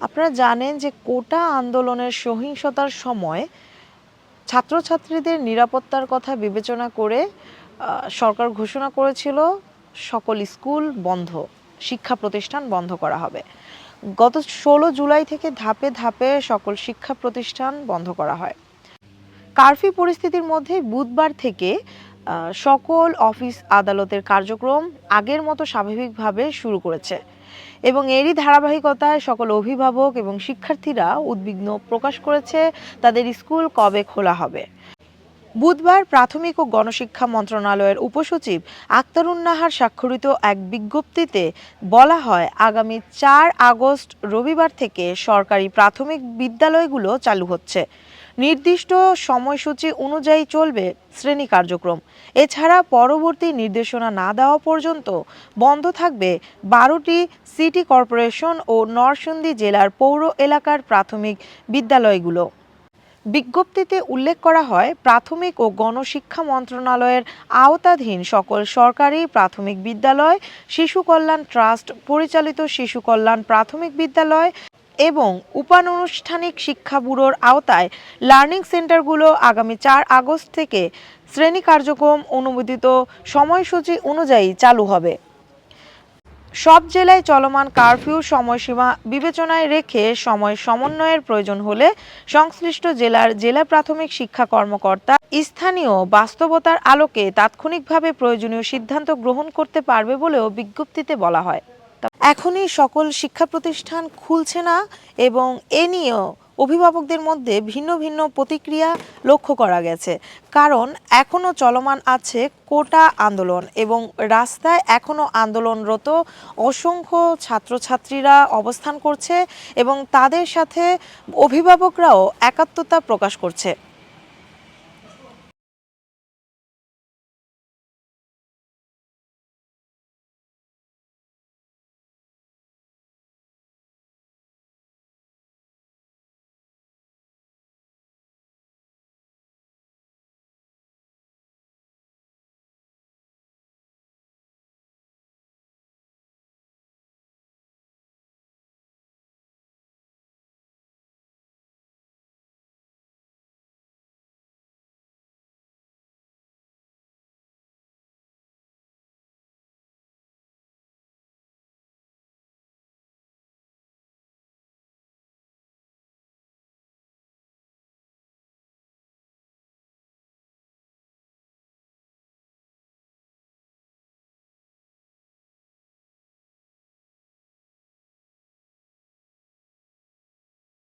আপনারা জানেন যে কোটা আন্দোলনের সহিংসতার সময় ছাত্রছাত্রীদের নিরাপত্তার কথা বিবেচনা করে সরকার ঘোষণা করেছিল সকল স্কুল বন্ধ, শিক্ষা প্রতিষ্ঠান বন্ধ করা হবে। গত ষোলো জুলাই থেকে ধাপে ধাপে সকল শিক্ষা প্রতিষ্ঠান বন্ধ করা হয়। কারফিউ পরিস্থিতির মধ্যে বুধবার থেকে সকল অফিস আদালতের কার্যক্রম আগের মতো স্বাভাবিকভাবে শুরু করেছে। এবং এরই ধারাবাহিকতায় সকল অভিভাবক এবং শিক্ষার্থীরা উদ্বিগ্ন প্রকাশ করেছে তাদের স্কুল কবে খোলা হবে। বুধবার প্রাথমিক ও গণশিক্ষা মন্ত্রণালয়ের উপসচিব আক্তারুন্নাহার স্বাক্ষরিত এক বিজ্ঞপ্তিতে বলা হয়, আগামী চার আগস্ট রবিবার থেকে সরকারি প্রাথমিক বিদ্যালয়গুলো চালু হচ্ছে। নির্দিষ্ট সময়সূচি অনুযায়ী চলবে শ্রেণি কার্যক্রম। এছাড়া পরবর্তী নির্দেশনা না দেওয়া পর্যন্ত বন্ধ থাকবে বারোটি সিটি কর্পোরেশন ও নরসিংদী জেলার পৌর এলাকার প্রাথমিক বিদ্যালয়গুলো। বিজ্ঞপ্তিতে উল্লেখ করা হয়, প্রাথমিক ও গণশিক্ষা মন্ত্রণালয়ের আওতাধীন সকল সরকারি প্রাথমিক বিদ্যালয়, শিশু কল্যাণ ট্রাস্ট, পরিচালিত শিশু কল্যাণ প্রাথমিক বিদ্যালয় এবং উপানুষ্ঠানিক শিক্ষা ব্যুরোর আওতায় লার্নিং সেন্টারগুলো আগামী চার আগস্ট থেকে শ্রেণি কার্যক্রম অনুমোদিত সময়সূচি অনুযায়ী চালু হবে। সব জেলায় চলমান কারফিউ সময়সীমা বিবেচনায় রেখে সময় সমন্বয়ের প্রয়োজন হলে সংশ্লিষ্ট জেলার জেলা প্রাথমিক শিক্ষা কর্মকর্তা স্থানীয় বাস্তবতার আলোকে তাৎক্ষণিকভাবে প্রয়োজনীয় সিদ্ধান্ত গ্রহণ করতে পারবে বলেও বিজ্ঞপ্তিতে বলা হয়। এখনই সকল শিক্ষা প্রতিষ্ঠান খুলছে না এবং এ নিয়েও অভিভাবকদের মধ্যে ভিন্ন ভিন্ন প্রতিক্রিয়া লক্ষ্য করা গেছে। কারণ এখনও চলমান আছে কোটা আন্দোলন এবং রাস্তায় এখনও আন্দোলনরত অসংখ্য ছাত্রছাত্রীরা অবস্থান করছে এবং তাদের সাথে অভিভাবকরাও একাত্মতা প্রকাশ করছে।